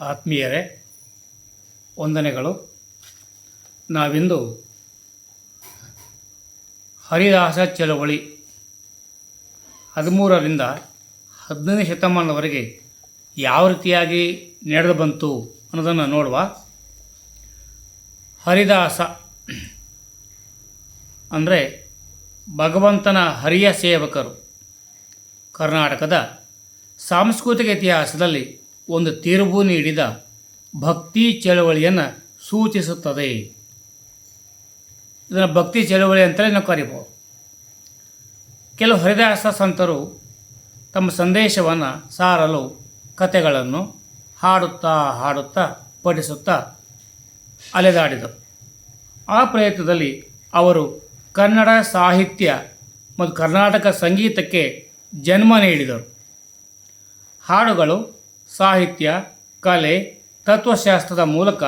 ಆತ್ಮೀಯರೇ, ವಂದನೆಗಳು. ನಾವಿಂದು ಹರಿದಾಸ ಚಳವಳಿ ಹದಿಮೂರರಿಂದ ಹದಿನೈದನೇ ಶತಮಾನದವರೆಗೆ ಯಾವ ರೀತಿಯಾಗಿ ನಡೆದು ಬಂತು ಅನ್ನೋದನ್ನು ನೋಡುವ ಹರಿದಾಸ ಅಂದರೆ ಭಗವಂತನ ಹರಿಯ ಸೇವಕರು. ಕರ್ನಾಟಕದ ಸಾಂಸ್ಕೃತಿಕ ಇತಿಹಾಸದಲ್ಲಿ ಒಂದು ತೀರ್ಪು ನೀಡಿದ ಭಕ್ತಿ ಚಳವಳಿಯನ್ನು ಸೂಚಿಸುತ್ತದೆ. ಇದನ್ನು ಭಕ್ತಿ ಚಳವಳಿ ಅಂತಲೇ ನಾವು ಕರಿಬೋದು. ಕೆಲವು ಹರಿದಾಸ ಸಂತರು ತಮ್ಮ ಸಂದೇಶವನ್ನು ಸಾರಲು ಕಥೆಗಳನ್ನು ಹಾಡುತ್ತಾ ಹಾಡುತ್ತಾ ಪಠಿಸುತ್ತಾ ಅಲೆದಾಡಿದರು. ಆ ಪ್ರಯತ್ನದಲ್ಲಿ ಅವರು ಕನ್ನಡ ಸಾಹಿತ್ಯ ಮತ್ತು ಕರ್ನಾಟಕ ಸಂಗೀತಕ್ಕೆ ಜನ್ಮ ನೀಡಿದರು. ಹಾಡುಗಳು ಸಾಹಿತ್ಯ, ಕಲೆ, ತತ್ವಶಾಸ್ತ್ರದ ಮೂಲಕ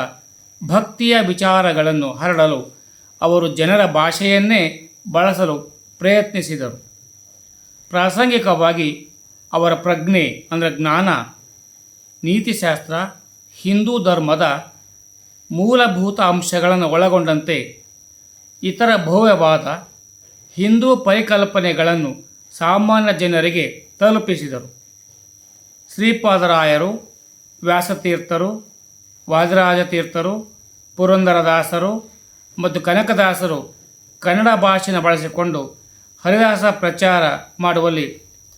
ಭಕ್ತಿಯ ವಿಚಾರಗಳನ್ನು ಹರಡಲು ಅವರು ಜನರ ಭಾಷೆಯನ್ನೇ ಬಳಸಲು ಪ್ರಯತ್ನಿಸಿದರು. ಪ್ರಾಸಂಗಿಕವಾಗಿ ಅವರ ಪ್ರಜ್ಞೆ ಅಂದರೆ ಜ್ಞಾನ, ನೀತಿಶಾಸ್ತ್ರ, ಹಿಂದೂ ಧರ್ಮದ ಮೂಲಭೂತ ಅಂಶಗಳನ್ನು ಒಳಗೊಂಡಂತೆ ಇತರ ಭವ್ಯವಾದ ಹಿಂದೂ ಪರಿಕಲ್ಪನೆಗಳನ್ನು ಸಾಮಾನ್ಯ ಜನರಿಗೆ ತಲುಪಿಸಿದರು. ಶ್ರೀಪಾದರಾಯರು, ವ್ಯಾಸತೀರ್ಥರು, ವಾದಿರಾಜತೀರ್ಥರು, ಪುರಂದರದಾಸರು ಮತ್ತು ಕನಕದಾಸರು ಕನ್ನಡ ಭಾಷೆಯನ್ನು ಬಳಸಿಕೊಂಡು ಹರಿದಾಸ ಪ್ರಚಾರ ಮಾಡುವಲ್ಲಿ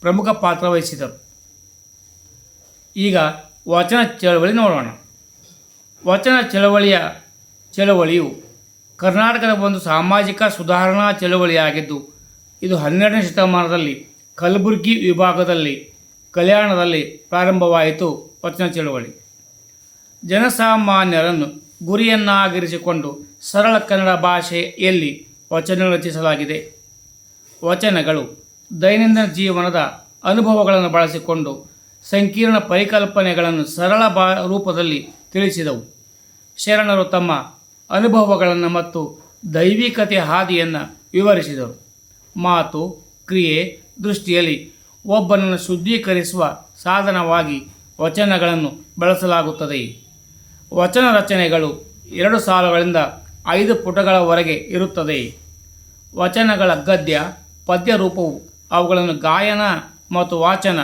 ಪ್ರಮುಖ ಪಾತ್ರ ವಹಿಸಿದರು. ಈಗ ವಚನ ಚಳವಳಿ ನೋಡೋಣ. ವಚನ ಚಳವಳಿಯ ಚಳವಳಿಯು ಕರ್ನಾಟಕದ ಒಂದು ಸಾಮಾಜಿಕ ಸುಧಾರಣಾ ಚಳವಳಿಯಾಗಿದ್ದು, ಇದು ಹನ್ನೆರಡನೇ ಶತಮಾನದಲ್ಲಿ ಕಲಬುರಗಿ ವಿಭಾಗದಲ್ಲಿ ಕಲ್ಯಾಣದಲ್ಲಿ ಪ್ರಾರಂಭವಾಯಿತು ವಚನ ಚಳುವಳಿ. ಜನಸಾಮಾನ್ಯರನ್ನು ಗುರಿಯನ್ನಾಗಿರಿಸಿಕೊಂಡು ಸರಳ ಕನ್ನಡ ಭಾಷೆಯಲ್ಲಿ ವಚನ ರಚಿಸಲಾಗಿದೆ. ವಚನಗಳು ದೈನಂದಿನ ಜೀವನದ ಅನುಭವಗಳನ್ನು ಬಳಸಿಕೊಂಡು ಸಂಕೀರ್ಣ ಪರಿಕಲ್ಪನೆಗಳನ್ನು ಸರಳ ಬಾ, ರೂಪದಲ್ಲಿ ತಿಳಿಸಿದವು. ಶರಣರು ತಮ್ಮ ಅನುಭವಗಳನ್ನು ಮತ್ತು ದೈವಿಕತೆ ಹಾದಿಯನ್ನು ವಿವರಿಸಿದರು. ಮಾತು, ಕ್ರಿಯೆ, ದೃಷ್ಟಿಯಲ್ಲಿ ಒಬ್ಬನನ್ನು ಶುದ್ಧೀಕರಿಸುವ ಸಾಧನವಾಗಿ ವಚನಗಳನ್ನು ಬಳಸಲಾಗುತ್ತದೆ. ವಚನ ರಚನೆಗಳು ಎರಡು ಸಾಲುಗಳಿಂದ ಐದು ಪುಟಗಳವರೆಗೆ ಇರುತ್ತದೆ. ವಚನಗಳ ಗದ್ಯ ಪದ್ಯ ರೂಪವು ಅವುಗಳನ್ನು ಗಾಯನ ಮತ್ತು ವಾಚನ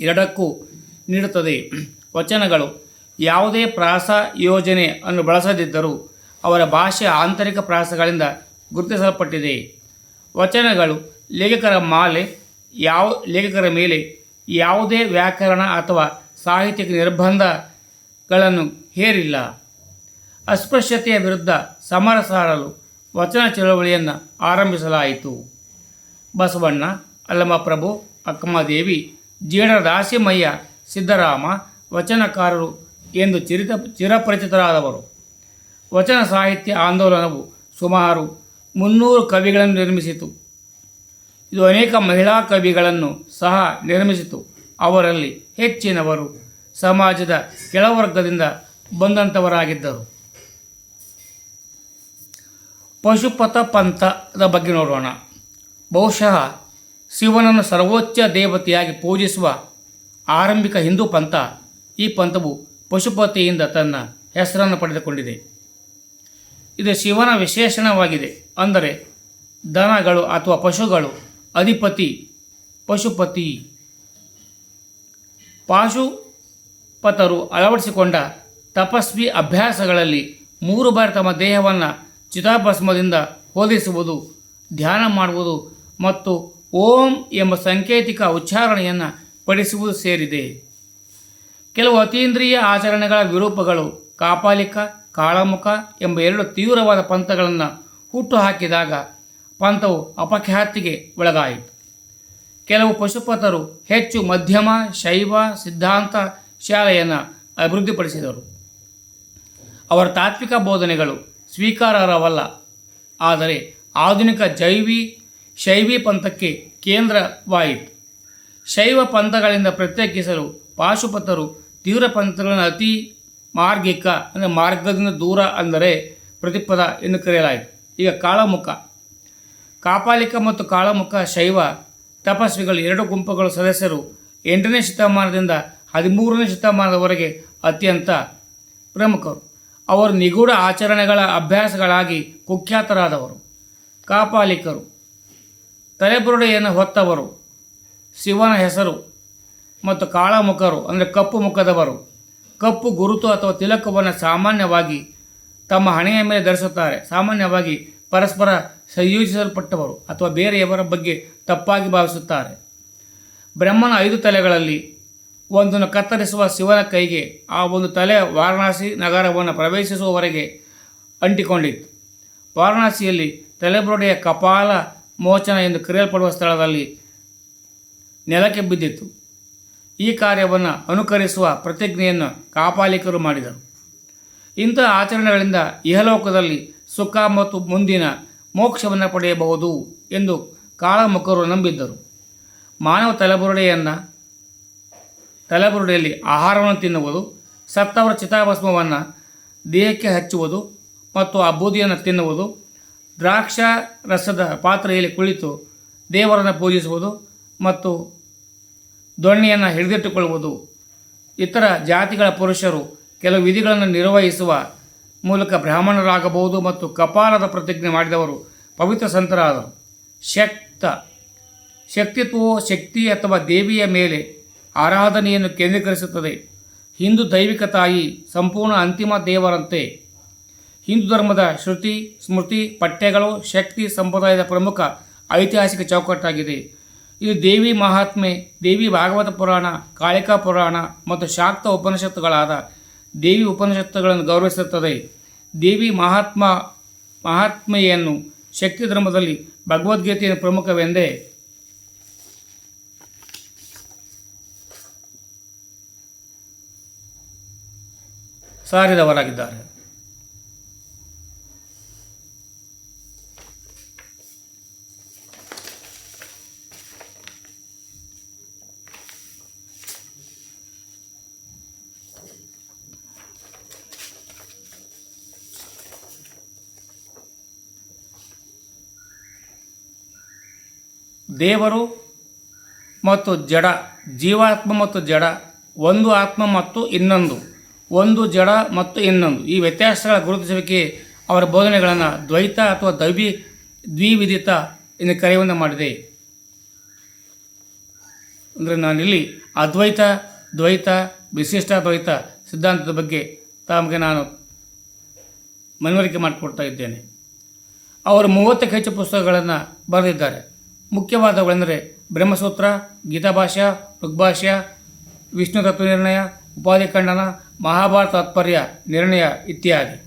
ಎರಡಕ್ಕೂ ನೀಡುತ್ತದೆ. ವಚನಗಳು ಯಾವುದೇ ಪ್ರಾಸ ಯೋಜನೆ ಅನ್ನು ಬಳಸದಿದ್ದರೂ ಅವರ ಭಾಷೆಯ ಆಂತರಿಕ ಪ್ರಾಸಗಳಿಂದ ಗುರುತಿಸಲ್ಪಟ್ಟಿದೆ. ವಚನಗಳು ಲೇಖಕರ ಮಾಲೆ ಯಾವ ಲೇಖಕರ ಮೇಲೆ ಯಾವುದೇ ವ್ಯಾಕರಣ ಅಥವಾ ಸಾಹಿತ್ಯಿಕ ನಿರ್ಬಂಧಗಳನ್ನು ಹೇರಿಲ್ಲ. ಅಸ್ಪೃಶ್ಯತೆಯ ವಿರುದ್ಧ ಸಮರ ಸಾರಲು ವಚನ ಚಳವಳಿಯನ್ನು ಆರಂಭಿಸಲಾಯಿತು. ಬಸವಣ್ಣ, ಅಲ್ಲಮಪ್ರಭು ಅಕ್ಕಮ್ಮದೇವಿ ಜೇಡರ ದಾಸಿಮಯ್ಯ ಸಿದ್ದರಾಮ ವಚನಕಾರರು ಎಂದು ಚಿರಿತ ಚಿರಪರಿಚಿತರಾದವರು. ವಚನ ಸಾಹಿತ್ಯ ಆಂದೋಲನವು ಸುಮಾರು ಮುನ್ನೂರು ಕವಿಗಳನ್ನು ನಿರ್ಮಿಸಿತು. ಇದು ಅನೇಕ ಮಹಿಳಾ ಕವಿಗಳನ್ನು ಸಹ ನಿರ್ಮಿಸಿತು. ಅವರಲ್ಲಿ ಹೆಚ್ಚಿನವರು ಸಮಾಜದ ಕೆಳವರ್ಗದಿಂದ ಬಂದಂಥವರಾಗಿದ್ದರು ಪಶುಪತ ಪಂಥದ ಬಗ್ಗೆ ನೋಡೋಣ. ಬಹುಶಃ ಶಿವನನ್ನು ಸರ್ವೋಚ್ಚ ದೇವತೆಯಾಗಿ ಪೂಜಿಸುವ ಆರಂಭಿಕ ಹಿಂದೂ ಪಂಥ ಈ ಪಂಥವು ಪಶುಪತಿಯಿಂದ ತನ್ನ ಹೆಸರನ್ನು ಪಡೆದುಕೊಂಡಿದೆ. ಇದು ಶಿವನ ವಿಶೇಷಣವಾಗಿದೆ. ಅಂದರೆ ದನಗಳು ಅಥವಾ ಪಶುಗಳು ಅಧಿಪತಿ, ಪಶುಪತಿ. ಪಾಶುಪತರು ಅಳವಡಿಸಿಕೊಂಡ ತಪಸ್ವಿ ಅಭ್ಯಾಸಗಳಲ್ಲಿ ಮೂರು ಬಾರಿ ತಮ್ಮ ದೇಹವನ್ನು ಚಿತಾಭಸ್ಮದಿಂದ ಹೋಲಿಸುವುದು, ಧ್ಯಾನ ಮಾಡುವುದು ಮತ್ತು ಓಂ ಎಂಬ ಸಾಂಕೇತಿಕ ಉಚ್ಚಾರಣೆಯನ್ನು ಪಡಿಸುವುದು ಸೇರಿದೆ. ಕೆಲವು ಅತೀಂದ್ರಿಯ ಆಚರಣೆಗಳ ವಿರೂಪಗಳು ಕಾಪಾಲಿಕ, ಕಾಳಮುಖ ಎಂಬ ಎರಡು ತೀವ್ರವಾದ ಪಂಥಗಳನ್ನು ಹುಟ್ಟುಹಾಕಿದಾಗ ಪಂಥವು ಅಪಖ್ಯಾತಿಗೆ ಒಳಗಾಯಿತು. ಕೆಲವು ಪಶುಪತರು ಹೆಚ್ಚು ಮಧ್ಯಮ, ಶೈವ, ಸಿದ್ಧಾಂತ ಶಾಲೆಯನ್ನು ಅಭಿವೃದ್ಧಿಪಡಿಸಿದರು. ಅವರ ತಾತ್ವಿಕ ಬೋಧನೆಗಳು ಸ್ವೀಕಾರಾರ್ಹವಲ್ಲ. ಆದರೆ ಆಧುನಿಕ ಜೈವಿ, ಶೈವಿ ಪಂಥಕ್ಕೆ ಕೇಂದ್ರವಾಯಿತು. ಶೈವ ಪಂಥಗಳಿಂದ ಪ್ರತ್ಯೇಕಿಸಲು ಪಾಶುಪತರು ತೀವ್ರ ಪಂಥಗಳನ್ನು ಅತಿ ಮಾರ್ಗಿಕ ಅಂದರೆ ಮಾರ್ಗದಿಂದ ದೂರ ಅಂದರೆ ಪ್ರತಿಪದ ಎಂದು ಕರೆಯಲಾಯಿತು. ಈಗ ಕಾಳಮುಖ. ಕಾಪಾಲಿಕ ಮತ್ತು ಕಾಳಮುಖ ಶೈವ ತಪಸ್ವಿಗಳು ಎರಡು ಗುಂಪುಗಳ ಸದಸ್ಯರು ಎಂಟನೇ ಶತಮಾನದಿಂದ ಹದಿಮೂರನೇ ಶತಮಾನದವರೆಗೆ ಅತ್ಯಂತ ಪ್ರಮುಖರು. ಅವರು ನಿಗೂಢ ಆಚರಣೆಗಳ ಅಭ್ಯಾಸಗಳಾಗಿ ಕುಖ್ಯಾತರಾದವರು. ಕಾಪಾಲಿಕರು. ತಲೆಬುರುಡೆಯನ್ನು ಹೊತ್ತವರು. ಶಿವನ ಹೆಸರು ಮತ್ತು ಕಾಳಮುಖರು, ಅಂದರೆ ಕಪ್ಪು ಮುಖದವರು. ಕಪ್ಪು ಗುರುತು ಅಥವಾ ತಿಲಕವನ್ನು ಸಾಮಾನ್ಯವಾಗಿ ತಮ್ಮ ಹಣೆಯ ಮೇಲೆ ಧರಿಸುತ್ತಾರೆ. ಸಾಮಾನ್ಯವಾಗಿ ಪರಸ್ಪರ ಸಂಯೋಜಿಸಲ್ಪಟ್ಟವರು ಅಥವಾ ಬೇರೆಯವರ ಬಗ್ಗೆ ತಪ್ಪಾಗಿ ಭಾವಿಸುತ್ತಾರೆ. ಬ್ರಹ್ಮನ ಐದು ತಲೆಗಳಲ್ಲಿ ಒಂದನ್ನು ಕತ್ತರಿಸುವ ಶಿವನ ಕೈಗೆ ಆ ಒಂದು ತಲೆ ವಾರಣಾಸಿ ನಗರವನ್ನು ಪ್ರವೇಶಿಸುವವರೆಗೆ ಅಂಟಿಕೊಂಡಿತ್ತು. ವಾರಣಾಸಿಯಲ್ಲಿ ತಲೆಬುರುಡೆಯ ಕಪಾಲ ಮೋಚನ ಎಂದು ಕರೆಯಲ್ಪಡುವ ಸ್ಥಳದಲ್ಲಿ ನೆಲಕ್ಕೆ ಬಿದ್ದಿತ್ತು. ಈ ಕಾರ್ಯವನ್ನು ಅನುಕರಿಸುವ ಪ್ರತಿಜ್ಞೆಯನ್ನು ಕಾಪಾಲಿಕರು ಮಾಡಿದರು. ಇಂತಹ ಆಚರಣೆಗಳಿಂದ ಇಹಲೋಕದಲ್ಲಿ ಸುಖ ಮತ್ತು ಮುಂದಿನ ಮೋಕ್ಷವನ್ನು ಪಡೆಯಬಹುದು ಎಂದು ಕಾಳಮುಖರು ನಂಬಿದ್ದರು. ಮಾನವ ತಲೆಬುರುಡೆಯನ್ನು ತಲೆಬುರುಡೆಯಲ್ಲಿ ಆಹಾರವನ್ನು ತಿನ್ನುವುದು, ಸತ್ತವರ ಚಿತಾಭಸ್ಮವನ್ನು ದೇಹಕ್ಕೆ ಹಚ್ಚುವುದು ಮತ್ತು ಆ ಬೂದಿಯನ್ನು ತಿನ್ನುವುದು ದ್ರಾಕ್ಷ ರಸದ ಪಾತ್ರೆಯಲ್ಲಿ ಕುಳಿತು ದೇವರನ್ನು ಪೂಜಿಸುವುದು ಮತ್ತು ದೊಣ್ಣೆಯನ್ನು ಹಿಡಿದಿಟ್ಟುಕೊಳ್ಳುವುದು. ಇತರ ಜಾತಿಗಳ ಪುರುಷರು ಕೆಲವು ವಿಧಿಗಳನ್ನು ನಿರ್ವಹಿಸುವ ಮೂಲಕ ಬ್ರಾಹ್ಮಣರಾಗಬಹುದು ಮತ್ತು ಕಪಾಲದ ಪ್ರತಿಜ್ಞೆ ಮಾಡಿದವರು ಪವಿತ್ರ ಸಂತರಾದರು. ಶಕ್ತ, ಶಕ್ತಿತ್ವವು ಶಕ್ತಿ ಅಥವಾ ದೇವಿಯ ಮೇಲೆ ಆರಾಧನೆಯನ್ನು ಕೇಂದ್ರೀಕರಿಸುತ್ತದೆ. ಹಿಂದೂ ದೈವಿಕ ತಾಯಿ ಸಂಪೂರ್ಣ ಅಂತಿಮ ದೇವರಂತೆ. ಹಿಂದೂ ಧರ್ಮದ ಶ್ರುತಿ, ಸ್ಮೃತಿ, ಪಠ್ಯಗಳು ಶಕ್ತಿ ಸಂಪ್ರದಾಯದ ಪ್ರಮುಖ ಐತಿಹಾಸಿಕ ಚೌಕಟ್ಟಾಗಿದೆ. ಇದು ದೇವಿ ಮಹಾತ್ಮೆ, ದೇವಿ ಭಾಗವತ ಪುರಾಣ, ಕಾಳಿಕಾ ಪುರಾಣ ಮತ್ತು ಶಾಕ್ತ ಉಪನಿಷತ್ತುಗಳಾದ ದೇವಿ ಉಪನಿಷತ್ತುಗಳನ್ನು ಗೌರವಿಸುತ್ತದೆ. ದೇವಿ ಮಹಾತ್ಮ ಮಹಾತ್ಮೆಯನ್ನು ಶಕ್ತಿ ಧರ್ಮದಲ್ಲಿ ಭಗವದ್ಗೀತೆಯ ಪ್ರಮುಖವೆಂದೇ. ಸಾರಿದವರಾಗಿದ್ದಾರೆ. ದೇವರು ಮತ್ತು ಜಡ, ಜೀವಾತ್ಮ ಮತ್ತು ಜಡ, ಒಂದು ಆತ್ಮ ಮತ್ತು ಇನ್ನೊಂದು, ಒಂದು ಜಡ ಮತ್ತು ಇನ್ನೊಂದು. ಈ ವ್ಯತ್ಯಾಸಗಳ ಗುರುತಿಸುವಿಕೆ ಅವರ ಬೋಧನೆಗಳನ್ನು ದ್ವೈತ ಅಥವಾ ದೈವಿ ದ್ವಿವಿಧಿತ ಎಂದು ಕರೆಯುವಂತೆ ಮಾಡಿದೆ. ಅಂದರೆ ನಾನಿಲ್ಲಿ ಅದ್ವೈತ, ದ್ವೈತ, ವಿಶಿಷ್ಟ ದ್ವೈತ ಸಿದ್ಧಾಂತದ ಬಗ್ಗೆ ತಮಗೆ ನಾನು ಮನವರಿಕೆ ಮಾಡಿಕೊಡ್ತಾ ಇದ್ದೇನೆ. ಅವರು ಮೂವತ್ತಕ್ಕೆ ಹೆಚ್ಚು ಪುಸ್ತಕಗಳನ್ನು ಬರೆದಿದ್ದಾರೆ. ಮುಖ್ಯವಾದವುಗಳೆಂದರೆ ಬ್ರಹ್ಮಸೂತ್ರ, ಗೀತಾಭಾಷ್ಯ, ಋಗ್ಭಾಷ್ಯ, ವಿಷ್ಣು ತತ್ವ ನಿರ್ಣಯ, ಉಪಾಧಿ ಖಂಡನ, ಮಹಾಭಾರತ ತಾತ್ಪರ್ಯ ನಿರ್ಣಯ ಇತ್ಯಾದಿ.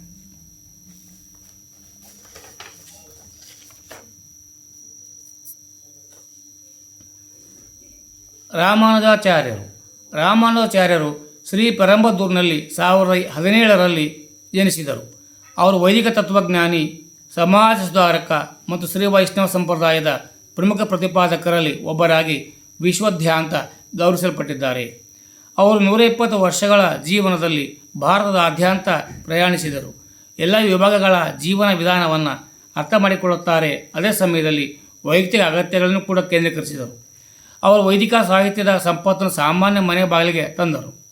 ರಾಮಾನುಜಾಚಾರ್ಯರು. ರಾಮಾನುಜಾಚಾರ್ಯರು ಶ್ರೀ ಪರಂಬದೂರಿನಲ್ಲಿ ಸಾವಿರದ ಹದಿನೇಳರಲ್ಲಿ ಜನಿಸಿದರು. ಅವರು ವೈದಿಕ ತತ್ವಜ್ಞಾನಿ, ಸಮಾಜ ಸುಧಾರಕ ಮತ್ತು ಶ್ರೀ ವೈಷ್ಣವ ಸಂಪ್ರದಾಯದ ಪ್ರಮುಖ ಪ್ರತಿಪಾದಕರಲ್ಲಿ ಒಬ್ಬರಾಗಿ ವಿಶ್ವಧ್ಯಾಂತ ಗೌರವಿಸಲ್ಪಟ್ಟಿದ್ದಾರೆ. ಅವರು ನೂರ ಇಪ್ಪತ್ತು ವರ್ಷಗಳ ಜೀವನದಲ್ಲಿ ಭಾರತದಾದ್ಯಂತ ಪ್ರಯಾಣಿಸಿದರು. ಎಲ್ಲ ವಿಭಾಗಗಳ ಜೀವನ ವಿಧಾನವನ್ನು ಅರ್ಥ ಮಾಡಿಕೊಳ್ಳುತ್ತಾರೆ. ಅದೇ ಸಮಯದಲ್ಲಿ ವೈಯಕ್ತಿಕ ಅಗತ್ಯಗಳನ್ನು ಕೂಡ ಕೇಂದ್ರೀಕರಿಸಿದರು. ಅವರು ವೈದಿಕ ಸಾಹಿತ್ಯದ ಸಂಪತ್ತನ್ನು ಸಾಮಾನ್ಯ ಮನೆ ಬಾಗಿಲಿಗೆ ತಂದರು.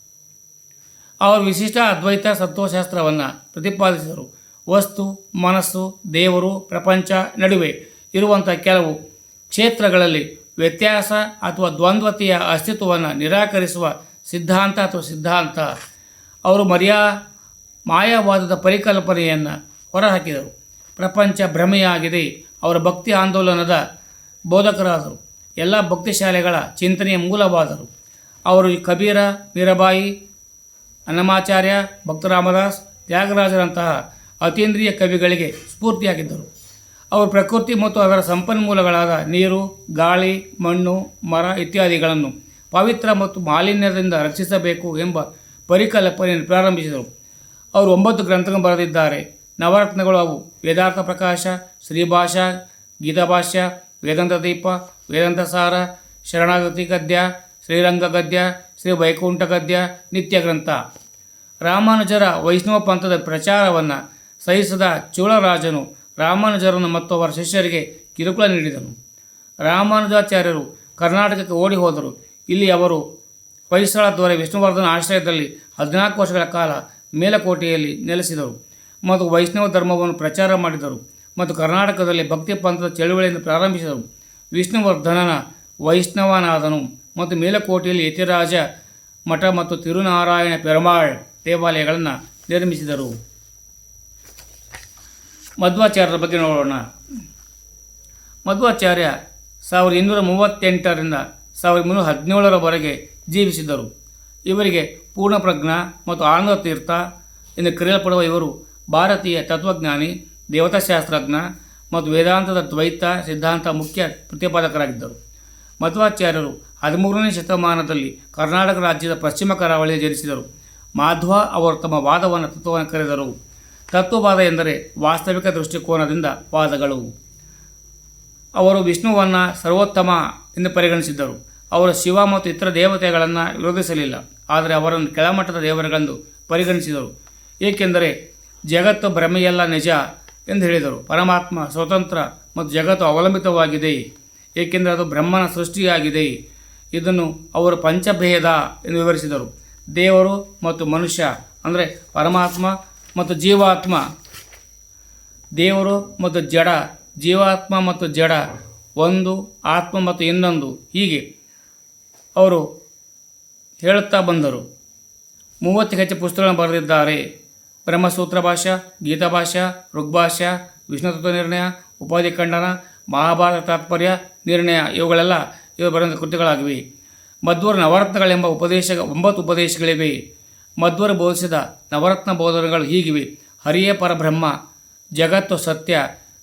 ಅವರು ವಿಶಿಷ್ಟ ಅದ್ವೈತ ಸತ್ವಶಾಸ್ತ್ರವನ್ನು ಪ್ರತಿಪಾದಿಸಿದರು. ವಸ್ತು, ಮನಸ್ಸು, ದೇವರು, ಪ್ರಪಂಚ ನಡುವೆ ಇರುವಂಥ ಕೆಲವು ಕ್ಷೇತ್ರಗಳಲ್ಲಿ ವ್ಯತ್ಯಾಸ ಅಥವಾ ದ್ವಂದ್ವತೆಯ ಅಸ್ತಿತ್ವವನ್ನು ನಿರಾಕರಿಸುವ ಸಿದ್ಧಾಂತ ಅಥವಾ ಸಿದ್ಧಾಂತ. ಅವರು ಮರ್ಯಾ, ಮಾಯಾವಾದದ ಪರಿಕಲ್ಪನೆಯನ್ನು ಹೊರಹಾಕಿದರು. ಪ್ರಪಂಚ ಭ್ರಮೆಯಾಗಿದೆ. ಅವರ ಭಕ್ತಿ ಆಂದೋಲನದ ಬೋಧಕರಾದರು. ಎಲ್ಲ ಭಕ್ತಿ ಶಾಲೆಗಳ ಚಿಂತನೆಯ ಮೂಲವಾದರು. ಅವರು ಕಬೀರ ಮೀರಬಾಯಿ ಅನ್ನಮಾಚಾರ್ಯ, ಭಕ್ತರಾಮದಾಸ್, ತ್ಯಾಗರಾಜರಂತಹ ಅತೀಂದ್ರಿಯ ಕವಿಗಳಿಗೆ ಸ್ಫೂರ್ತಿಯಾಗಿದ್ದರು. ಅವರು ಪ್ರಕೃತಿ ಮತ್ತು ಅದರ ಸಂಪನ್ಮೂಲಗಳಾದ ನೀರು, ಗಾಳಿ, ಮಣ್ಣು, ಮರ ಇತ್ಯಾದಿಗಳನ್ನು ಪವಿತ್ರ ಮತ್ತು ಮಾಲಿನ್ಯದಿಂದ ರಕ್ಷಿಸಬೇಕು ಎಂಬ ಪರಿಕಲ್ಪನೆಯನ್ನು ಪ್ರಾರಂಭಿಸಿದರು. ಅವರು ಒಂಬತ್ತು ಗ್ರಂಥಗಳನ್ನು ಬರೆದಿದ್ದಾರೆ. ನವರತ್ನಗಳು ಅವು. ವೇದಾರ್ಥ ಪ್ರಕಾಶ, ಶ್ರೀಭಾಷಾ, ಗೀತಾಭಾಷ್ಯ, ವೇದಾಂತ ದೀಪ, ವೇದಾಂತ ಸಾರ, ಶರಣಾಗತಿ ಗದ್ಯ, ಶ್ರೀರಂಗ ಗದ್ಯ ಶ್ರೀ ವೈಕುಂಠ ಗದ್ಯ, ನಿತ್ಯ ಗ್ರಂಥ. ರಾಮಾನುಜರ ವೈಷ್ಣವ ಪಂಥದ ಪ್ರಚಾರವನ್ನು ಸಹಿಸದ ಚೋಳರಾಜನು ರಾಮಾನುಜರನ್ನು ಮತ್ತು ಅವರ ಶಿಷ್ಯರಿಗೆ ಕಿರುಕುಳ ನೀಡಿದನು. ರಾಮಾನುಜಾಚಾರ್ಯರು ಕರ್ನಾಟಕಕ್ಕೆ ಓಡಿ ಹೋದರು. ಇಲ್ಲಿ ಅವರು ಹೊಯ್ಸಳ ದೊರೆ ವಿಷ್ಣುವರ್ಧನ ಆಶ್ರಯದಲ್ಲಿ ಹದಿನಾಲ್ಕು ವರ್ಷಗಳ ಕಾಲ ಮೇಲಕೋಟೆಯಲ್ಲಿ ನೆಲೆಸಿದರು ಮತ್ತು ವೈಷ್ಣವ ಧರ್ಮವನ್ನು ಪ್ರಚಾರ ಮಾಡಿದರು ಮತ್ತು ಕರ್ನಾಟಕದಲ್ಲಿ ಭಕ್ತಿ ಪಂಥದ ಚಳುವಳಿಯನ್ನು ಪ್ರಾರಂಭಿಸಿದರು. ವಿಷ್ಣುವರ್ಧನನ ವೈಷ್ಣವನಾದನು ಮತ್ತು ಮೇಲಕೋಟೆಯಲ್ಲಿ ಯತಿರಾಜ ಮಠ ಮತ್ತು ತಿರುನಾರಾಯಣ ಪೆರುಮಾಳ್ ದೇವಾಲಯಗಳನ್ನು ನಿರ್ಮಿಸಿದರು. ಮಧ್ವಾಚಾರ್ಯರ ಬಗ್ಗೆ ನೋಡೋಣ. ಮಧ್ವಾಚಾರ್ಯ ಸಾವಿರದ ಇನ್ನೂರ ಮೂವತ್ತೆಂಟರಿಂದ ಸಾವಿರದ ಮುನ್ನೂರ ಹದಿನೇಳರವರೆಗೆ ಜೀವಿಸಿದರು ಇವರಿಗೆ ಪೂರ್ಣಪ್ರಜ್ಞ ಮತ್ತು ಆನಂದ ತೀರ್ಥ ಎಂದು ಕರೆಯಲ್ಪಡುವ ಇವರು ಭಾರತೀಯ ತತ್ವಜ್ಞಾನಿ, ದೇವತಾಶಾಸ್ತ್ರಜ್ಞ ಮತ್ತು ವೇದಾಂತದ ದ್ವೈತ ಸಿದ್ಧಾಂತ ಮುಖ್ಯ ಪ್ರತಿಪಾದಕರಾಗಿದ್ದರು. ಮಧ್ವಾಚಾರ್ಯರು ಹದಿಮೂರನೇ ಶತಮಾನದಲ್ಲಿ ಕರ್ನಾಟಕ ರಾಜ್ಯದ ಪಶ್ಚಿಮ ಕರಾವಳಿಯಲ್ಲಿ ಜನಿಸಿದರು. ಮಾಧ್ವ ಅವರು ತಮ್ಮ ವಾದವನ್ನು, ತತ್ವವನ್ನು ಕರೆದರು. ತತ್ವವಾದ ಎಂದರೆ ವಾಸ್ತವಿಕ ದೃಷ್ಟಿಕೋನದಿಂದ ವಾದಗಳು. ಅವರು ವಿಷ್ಣುವನ್ನು ಸರ್ವೋತ್ತಮ ಎಂದು ಪರಿಗಣಿಸಿದ್ದರು. ಅವರು ಶಿವ ಮತ್ತು ಇತರ ದೇವತೆಗಳನ್ನು ವಿರೋಧಿಸಲಿಲ್ಲ. ಆದರೆ ಅವರನ್ನು ಕೆಳಮಟ್ಟದ ದೇವರುಗಳೆಂದು ಪರಿಗಣಿಸಿದರು. ಏಕೆಂದರೆ ಜಗತ್ತು ಭ್ರಮೆಯಲ್ಲ ನಿಜ ಎಂದು ಹೇಳಿದರು. ಪರಮಾತ್ಮ ಸ್ವತಂತ್ರ ಮತ್ತು ಜಗತ್ತು ಅವಲಂಬಿತವಾಗಿದೆ. ಏಕೆಂದರೆ ಅದು ಬ್ರಹ್ಮನ ಸೃಷ್ಟಿಯಾಗಿದೆ. ಇದನ್ನು ಅವರು ಪಂಚಭೇದ ಎಂದು ವಿವರಿಸಿದರು. ದೇವರು ಮತ್ತು ಮನುಷ್ಯ, ಅಂದರೆ ಪರಮಾತ್ಮ ಮತ್ತು ಜೀವಾತ್ಮ. ದೇವರು ಮತ್ತು ಜಡ, ಜೀವಾತ್ಮ ಮತ್ತು ಜಡ, ಒಂದು, ಆತ್ಮ ಮತ್ತು ಇನ್ನೊಂದು. ಹೀಗೆ ಅವರು ಹೇಳುತ್ತಾ ಬಂದರು. ಮೂವತ್ತು ಹೆಚ್ಚು ಪುಸ್ತಕಗಳನ್ನು ಬರೆದಿದ್ದಾರೆ. ಬ್ರಹ್ಮಸೂತ್ರ ಭಾಷಾ, ಗೀತಾ ಭಾಷಾ, ಋಗ್ಭಾಷಾ, ವಿಷ್ಣುತತ್ವ ನಿರ್ಣಯ, ಉಪಾಧಿ ಖಂಡನ, ಮಹಾಭಾರತ ತಾತ್ಪರ್ಯ ನಿರ್ಣಯ, ಇವುಗಳೆಲ್ಲ ಇವರು ಬರೆದ ಕೃತಿಗಳಾಗಿವೆ. ಮಧ್ವರ ನವರತ್ನಗಳೆಂಬ ಉಪದೇಶ ಒಂಬತ್ತು ಉಪದೇಶಗಳಿವೆ. ಮಧ್ವರು ಬೋಧಿಸಿದ ನವರತ್ನ ಬೋಧನೆಗಳು ಹೀಗಿವೆ. ಹರಿಯೇ ಪರಬ್ರಹ್ಮ, ಜಗತ್ತು ಸತ್ಯ,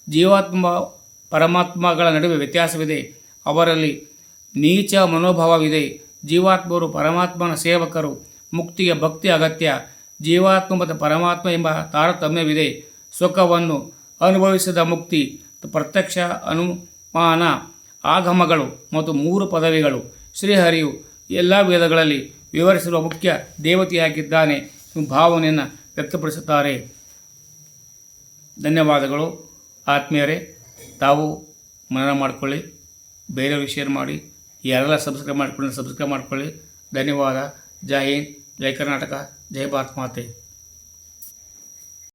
ಜೀವಾತ್ಮ, ಪರಮಾತ್ಮಗಳ ನಡುವೆ ವ್ಯತ್ಯಾಸವಿದೆ. ಅವರಲ್ಲಿ ನೀಚ ಮನೋಭಾವವಿದೆ. ಜೀವಾತ್ಮರು ಪರಮಾತ್ಮನ ಸೇವಕರು. ಮುಕ್ತಿಗೆ ಭಕ್ತಿ ಅಗತ್ಯ. ಜೀವಾತ್ಮ ಮತ್ತು ಪರಮಾತ್ಮ ಎಂಬ ತಾರತಮ್ಯವಿದೆ. ಸುಖವನ್ನು ಅನುಭವಿಸಿದ ಮುಕ್ತಿ, ಪ್ರತ್ಯಕ್ಷ ಅನುಮಾನ, ಆಗಮಗಳು ಮತ್ತು ಮೂರು ಪದವಿಗಳು. ಶ್ರೀಹರಿಯು ಎಲ್ಲ ವೇದಗಳಲ್ಲಿ ವಿವರಿಸಿರುವ ಮುಖ್ಯ ದೇವತೆಯಾಗಿದ್ದಾನೆ ಭಾವನೆಯನ್ನು ವ್ಯಕ್ತಪಡಿಸುತ್ತಾರೆ. ಧನ್ಯವಾದಗಳು. ಆತ್ಮೀಯರೇ, ತಾವು ಮನನ ಮಾಡಿಕೊಳ್ಳಿ, ಬೇರೆಯವ್ರಿಗೆ ಶೇರ್ ಮಾಡಿ ಯಾರೆಲ್ಲ ಸಬ್ಸ್ಕ್ರೈಬ್ ಮಾಡ್ಕೊಳ್ಳಿ ಸಬ್ಸ್ಕ್ರೈಬ್ ಮಾಡ್ಕೊಳ್ಳಿ. ಧನ್ಯವಾದ. ಜೈ ಹಿಂದ್. ಜೈ ಕರ್ನಾಟಕ. ಜೈ ಭಾರತ್ ಮಾತೆ.